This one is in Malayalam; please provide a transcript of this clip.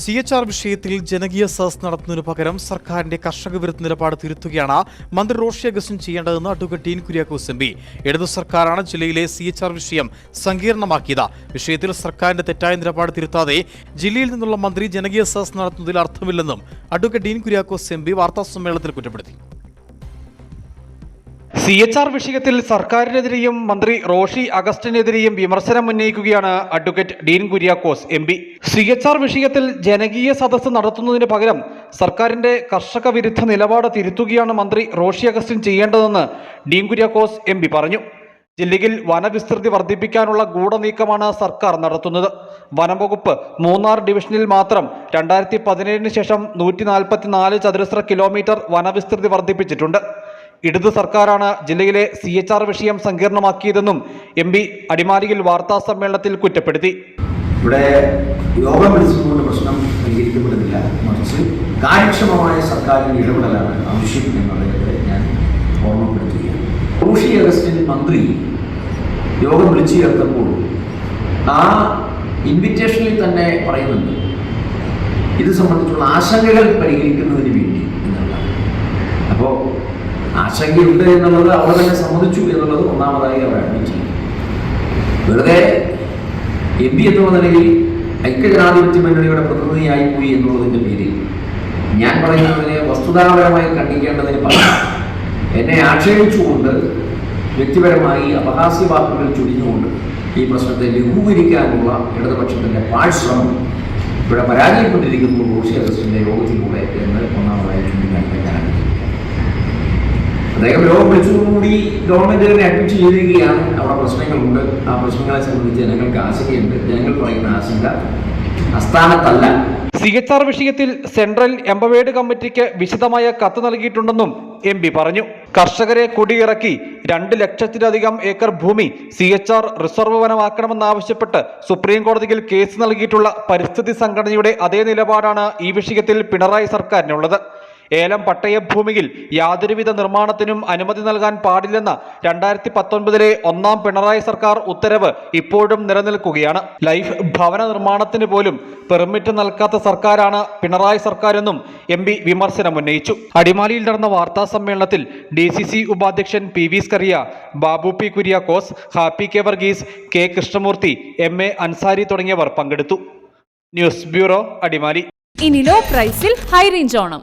സി എച്ച് ആർ വിഷയത്തിൽ ജനകീയ സദസ് നടത്തുന്നതിനു പകരം സർക്കാരിന്റെ കർഷക വിരുദ്ധ നിലപാട് തിരുത്തുകയാണ് മന്ത്രി റോഷി അഗസ്റ്റിൻ ചെയ്യേണ്ടതെന്ന് advocate Dean Kuriakose M P. ഇടതു സർക്കാരാണ് ജില്ലയിലെ സി എച്ച് ആർ വിഷയം സങ്കീർണമാക്കിയത്. വിഷയത്തിൽ സർക്കാരിന്റെ തെറ്റായ നിലപാട് തിരുത്താതെ ജില്ലയിൽ നിന്നുള്ള മന്ത്രി ജനകീയ സദസ് നടത്തുന്നതിൽ അർത്ഥമില്ലെന്നും advocate Dean Kuriakose M P വാർത്താസമ്മേളനത്തിൽ കുറ്റപ്പെടുത്തി. സി എച്ച് ആർ വിഷയത്തിൽ സർക്കാരിനെതിരെയും മന്ത്രി റോഷി അഗസ്റ്റിനെതിരെയും വിമർശനം ഉന്നയിക്കുകയാണ് advocate Dean Kuriakose M P. C H R വിഷയത്തിൽ ജനകീയ സദസ്സ് നടത്തുന്നതിന് പകരം സർക്കാരിന്റെ കർഷക വിരുദ്ധ നിലപാട് തിരുത്തുകയാണ് മന്ത്രി റോഷി അഗസ്റ്റിൻ ചെയ്യേണ്ടതെന്ന് ഡീൻ കുര്യാക്കോസ് എം പി പറഞ്ഞു. ജില്ലയിൽ വനവിസ്തൃതി വർദ്ധിപ്പിക്കാനുള്ള ഗൂഢനീക്കമാണ് സർക്കാർ നടത്തുന്നത്. വനംവകുപ്പ് മൂന്നാർ ഡിവിഷനിൽ മാത്രം രണ്ടായിരത്തി പതിനേഴിന് ശേഷം നൂറ്റി നാൽപ്പത്തിനാല് ചതുരശ്ര കിലോമീറ്റർ വനവിസ്തൃതി വർദ്ധിപ്പിച്ചിട്ടുണ്ട്. ഇടതു സർക്കാരാണ് ജില്ലയിലെ സി എച്ച് ആർ വിഷയം സങ്കീർണമാക്കിയതെന്നും എം പി അടിമാലിയിൽ വാർത്താ സമ്മേളനത്തിൽ കുറ്റപ്പെടുത്തി. ഇവിടെ യോഗം വിളിച്ചുകൊണ്ട് പ്രശ്നം പരിഹരിക്കപ്പെടുന്നില്ല. മറിച്ച് കാര്യക്ഷമമായ സർക്കാരിന്റെ ഇടപെടലാണ് ആവശ്യം എന്നുള്ളത് ഞാൻ ഓർമ്മപ്പെടുത്തുകയാണ്. റോഷി മന്ത്രി യോഗം വിളിച്ചു ചേർത്തപ്പോൾ ആ ഇൻവിറ്റേഷനിൽ തന്നെ പറയുന്നുണ്ട്. ഇത് സംബന്ധിച്ചുള്ള ആശങ്കകൾ പരിഹരിക്കുന്നതിന് വേണ്ടി എന്നുള്ളതാണ്. അപ്പോൾ ആശങ്കയുണ്ട് എന്നുള്ളത് അവർ തന്നെ സമ്മതിച്ചു എന്നുള്ളത് ഒന്നാമതായി അവർ അഡ്മിറ്റ് ചെയ്യും വെറുതെ എം പി എന്നുള്ള നിലയിൽ ഐക്യജനാധിപത്യ മുന്നണിയുടെ പ്രതിനിധിയായി പോയി എന്നുള്ളതിന്റെ പേരിൽ ഞാൻ പറയുന്നതിനെ വസ്തുതാപരമായി കണ്ടിക്കേണ്ടതിന് പകരം എന്നെ ആക്ഷേപിച്ചുകൊണ്ട് വ്യക്തിപരമായി അപഹാസ്യ വാക്കുകൾ ചൊരിഞ്ഞുകൊണ്ട് ഈ പ്രശ്നത്തെ ലഘൂകരിക്കാനുള്ള ഇടതുപക്ഷത്തിന്റെ പാഴ്ശ്രമം ഇവിടെ പരാജയപ്പെട്ടിരിക്കുന്നു റോഷി അഗസ്റ്റിന്റെ യോഗത്തിലൂടെ എന്ന് ഒന്നാമതായി വിളിച്ചതോടുകൂടി ഗവൺമെന്റ് തന്നെ അഡ്മിറ്റ് ചെയ്തിരിക്കുകയാണ്. അവിടെ പ്രശ്നങ്ങളുണ്ട്. ആ പ്രശ്നങ്ങളെ സംബന്ധിച്ച് ജനങ്ങൾക്ക് ആശങ്കയുണ്ട്. ജനങ്ങൾ പറയുന്ന ആശങ്ക അസ്ഥാനത്തല്ല സി എച്ച് ആർ വിഷയത്തിൽ സെൻട്രൽ എംപവേഡ് കമ്മിറ്റിക്ക് വിശദമായ കത്ത് നൽകിയിട്ടുണ്ടെന്നും എം പി പറഞ്ഞു. കർഷകരെ കുടിയിറക്കി രണ്ട് ലക്ഷത്തിലധികം ഏക്കർ ഭൂമി സി എച്ച് ആർ റിസർവ് വനമാക്കണമെന്നാവശ്യപ്പെട്ട് സുപ്രീം കോടതിയിൽ കേസ് നൽകിയിട്ടുള്ള പരിസ്ഥിതി സംഘടനയുടെ അതേ നിലപാടാണ് ഈ വിഷയത്തിൽ പിണറായി സർക്കാരിനുള്ളത്. ഏലം പട്ടയഭൂമിയിൽ യാതൊരുവിധ നിർമ്മാണത്തിനും അനുമതി നൽകാൻ പാടില്ലെന്ന രണ്ടായിരത്തി പത്തൊൻപതിലെ ഒന്നാം പിണറായി സർക്കാർ ഉത്തരവ് ഇപ്പോഴും നിലനിൽക്കുകയാണ്. ലൈഫ് ഭവന നിർമ്മാണത്തിന് പോലും പെർമിറ്റ് നൽകാത്ത സർക്കാരാണ് പിണറായി സർക്കാരെന്നും എം പി വിമർശനം ഉന്നയിച്ചു. അടിമാലിയിൽ നടന്ന വാർത്താ സമ്മേളനത്തിൽ ഡി സി സി ഉപാധ്യക്ഷൻ P V Scaria Babu P Kuriakose Happy K Varghese K Krishnamoorthy M A Ansari തുടങ്ങിയവർ പങ്കെടുത്തു. News bureau Adimali. ഇനി ലോ പ്രൈസിൽ ഹൈ റേഞ്ച് ഓണം.